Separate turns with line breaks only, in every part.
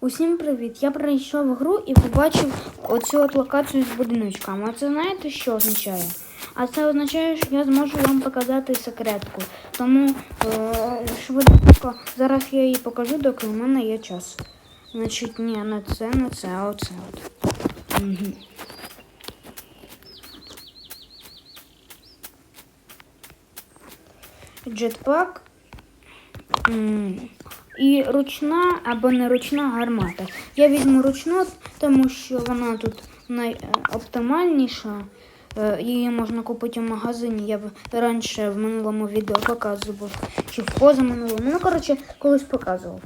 Усім привіт! Я прийшов в гру і побачив оцю от локацію з будиночками. А це знаєте, що означає? А це означає, що я зможу вам показати секретку. Тому е, швидко зараз я її покажу, доки у мене є час. Значить, ні, не це, не це, а оце от. Угу. Джетпак. І ручна або не ручна гармата. Я візьму ручну, тому що вона тут найоптимальніша. Е, Її можна купити в магазині. Я б раніше в минулому відео показував. Чи в позаминулому. Ну, коротше, колись показував.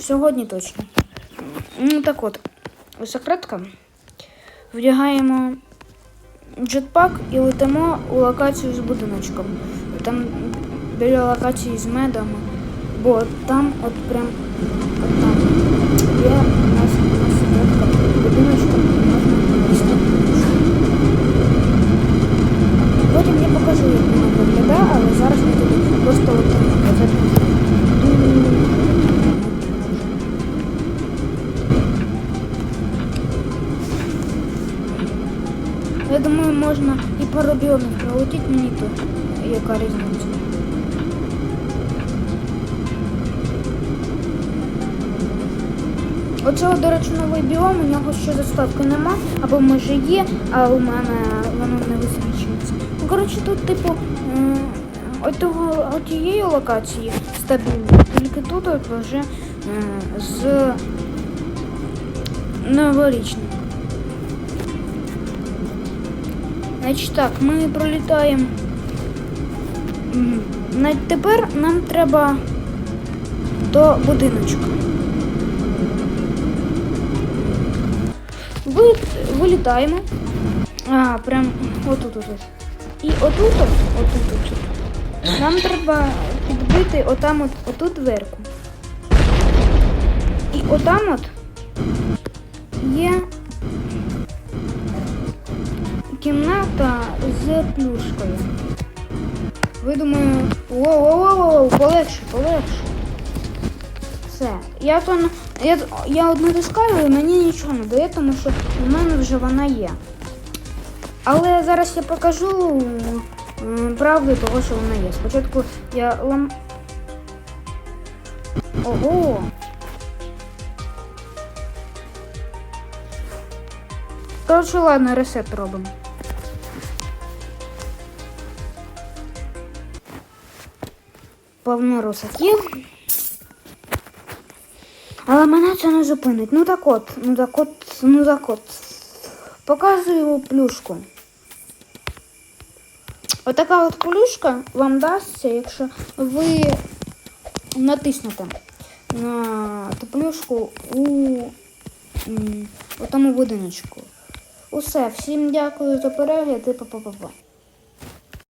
Сьогодні точно. Ну так от, секретка. Вдягаємо джетпак і летимо у локацію з будиночком. Там біля локації з медами. Бо там от прям от там є у нас у нас секретка будиночка, можна вести. Потім я покажу, як вона виглядає, але зараз ми туди просто летимо. Бо це дуже Я думаю, можна і пару біомів пролетіти, мені то яка різниця. Оцього, до речі, новий біом, у нього ще заставки нема, або може є, а у мене воно не висвічується. Ну, коротше, тут, типу, от тієї локації стабільно, тільки тут от вже з новорічним. Значить так, ми пролітаємо. Тепер нам треба до будиночка. Ви, вилітаємо. А, прям отут отут. І отут, от, отут, отут. Нам треба підбити отам от, оту дверку. І отам от є кімната з плюшкою. Ви думаю, воу-воу-воу, полегше, полегше. Все. Я то я, я одну і мені нічого не дає, тому що в мене вже вона є. Але зараз я покажу правду того, що вона є. Спочатку я лам. Ого! Коротше, ладно, ресет робимо. Повно русаків. Але мене це не зупинить. Ну так от, ну так от, ну так от. Показую плюшку. Отака от плюшка вам дасться, якщо ви натиснете на ту плюшку у, у тому будиночку. Усе, всім дякую за перегляд і па-па-па-па.